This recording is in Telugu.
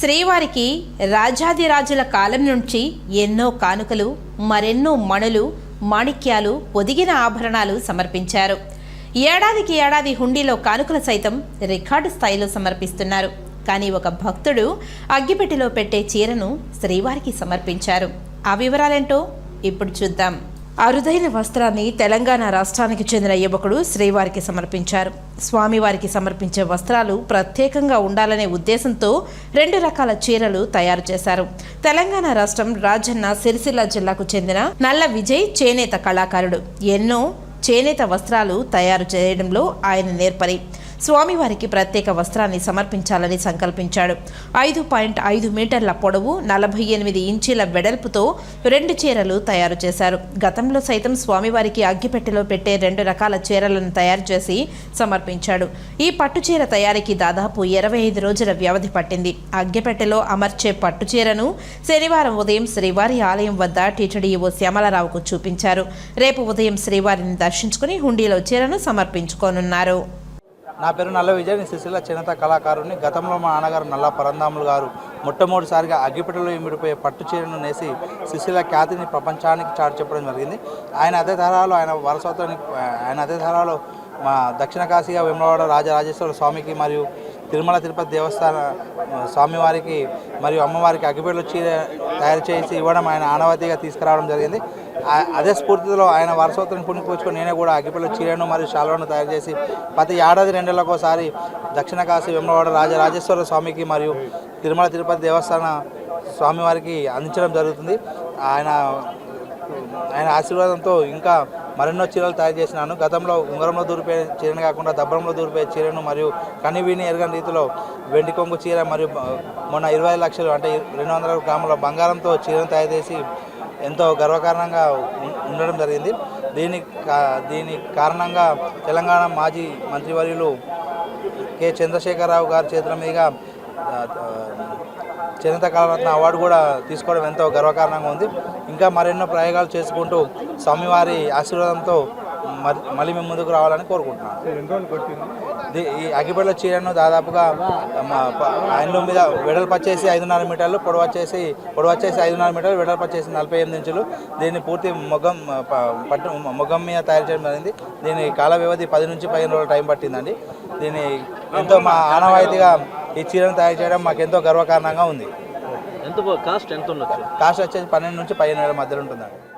శ్రీవారికి రాజాదిరాజుల కాలం నుంచి ఎన్నో కానుకలు మరెన్నో మణులు మాణిక్యాలు పొదిగిన ఆభరణాలు సమర్పించారు. ఏడాదికి ఏడాది హుండీలో కానుకలు సైతం రికార్డు స్థాయిలో సమర్పిస్తున్నారు. కానీ ఒక భక్తుడు అగ్గిపెట్టెలో పెట్టే చీరను శ్రీవారికి సమర్పించారు. ఆ వివరాలేంటో ఇప్పుడు చూద్దాం. అరుదైన వస్త్రాన్ని తెలంగాణ రాష్ట్రానికి చెందిన యువకుడు శ్రీవారికి సమర్పించారు. స్వామివారికి సమర్పించే వస్త్రాలు ప్రత్యేకంగా ఉండాలనే ఉద్దేశంతో రెండు రకాల చీరలు తయారు చేశారు. తెలంగాణ రాష్ట్రం రాజన్న సిరిసిల్ల జిల్లాకు చెందిన నల్ల విజయ్ చేనేత కళాకారుడు. ఎన్నో చేనేత వస్త్రాలు తయారు చేయడంలో ఆయన నేర్పరి. స్వామివారికి ప్రత్యేక వస్త్రాన్ని సమర్పించాలని సంకల్పించాడు. ఐదు పాయింట్ ఐదు మీటర్ల పొడవు నలభై ఎనిమిది ఇంచీల వెడల్పుతో రెండు చీరలు తయారు చేశారు. గతంలో సైతం స్వామివారికి అగ్గిపెట్టెలో పెట్టే రెండు రకాల చీరలను తయారు చేసి సమర్పించాడు. ఈ పట్టు చీర తయారీకి దాదాపు ఇరవై ఐదు రోజుల వ్యవధి పట్టింది. అగ్గిపెట్టెలో అమర్చే పట్టు చీరను శనివారం ఉదయం శ్రీవారి ఆలయం వద్ద టీటీడీఓ శ్యామలరావుకు చూపించారు. రేపు ఉదయం శ్రీవారిని దర్శించుకుని హుండీలో చీరను సమర్పించుకోనున్నారు. నా పేరు నల్ల విజయ్ నేను సిరిసిల్ల చేనేత కళాకారుని. గతంలో మా నాన్నగారు నల్ల పరందాములు గారు. మొట్టమొదటిసారిగా అగ్గిపెట్టలో ఇమిడిపోయే పట్టు చీరను నేసి సిరిసిల్ల ఖ్యాతిని ప్రపంచానికి చాటు చెప్పడం జరిగింది. ఆయన అదే తరాలో ఆయన వారసత్వ ఆయన అదే తరాలో మా దక్షిణ కాశీగా వెమ్మవాడ రాజరాజేశ్వర స్వామికి మరియు తిరుమల తిరుపతి దేవస్థాన స్వామివారికి మరియు అమ్మవారికి అగ్గిపెట్టెలు చీర తయారు చేసి ఇవ్వడం ఆయన ఆనవాతిగా తీసుకురావడం జరిగింది. అదే స్ఫూర్తిలో ఆయన వారసత్వం పుణిపుచ్చుకొని నేనే కూడా అగ్గిపల్లి చీరను మరియు శాలువను తయారు చేసి ప్రతి ఏడాది రెండేళ్ళకోసారి దక్షిణ కాశీ వెమ్మవాడ రాజరాజేశ్వర స్వామికి మరియు తిరుమల తిరుపతి దేవస్థాన స్వామివారికి అందించడం జరుగుతుంది. ఆయన ఆయన ఆశీర్వాదంతో ఇంకా మరెన్నో చీరలు తయారు చేసినాను. గతంలో ఉంగరంలో దూరిపోయే చీరను కాకుండా దబ్బరంలో దూరిపోయే చీరను మరియు కనివిని ఎరగని రీతిలో వెండి కొంగు చీర మరియు మొన్న ఇరవై ఐదు లక్షలు అంటే రెండు వందల గ్రాముల బంగారంతో చీరను తయారు చేసి ఎంతో గర్వకారణంగా ఉండడం జరిగింది. దీని కా- దీని కారణంగా తెలంగాణ మాజీ మంత్రివర్యులు కె. చంద్రశేఖరరావు గారి చేతుల మీదుగా ఆ, ఆ, చేనేత కళారత్న అవార్డు కూడా తీసుకోవడం ఎంతో గర్వకారణంగా ఉంది. ఇంకా మరెన్నో ప్రయోగాలు చేసుకుంటూ స్వామివారి ఆశీర్వాదంతో మళ్ళీ మేము ముందుకు రావాలని కోరుకుంటున్నాను. ది- ఈ అగ్గిపెట్ల చీరను దాదాపుగా హ్యాండ్లూమ్ మీద వెడల్పు వచ్చేసి ఐదున్నర మీటర్లు పొడవు వచ్చేసి పొడవు వచ్చేసి ఐదున్నర మీటర్లు వెడల్పు వచ్చేసి నలభై ఎనిమిది ఇంచులు. దీన్ని పూర్తి మొగ్గం ప- పట్టు మొగ్గం మీద తయారు చేయడం జరిగింది. దీని కాల వ్యవధి పది నుంచి పదిహేను రోజులు టైం పట్టిందండి. దీన్ని ఎంతో మా ఆనవాయితీగా ఈ చీరను తయారు చేయడం మాకు ఎంతో గర్వకారణంగా ఉంది. ఎంత కాస్ట్ ఎంత ఉండొచ్చు? కాస్ట్ వచ్చేసి పన్నెండు నుంచి పదిహేను వేల మధ్యలో ఉంటుందండి.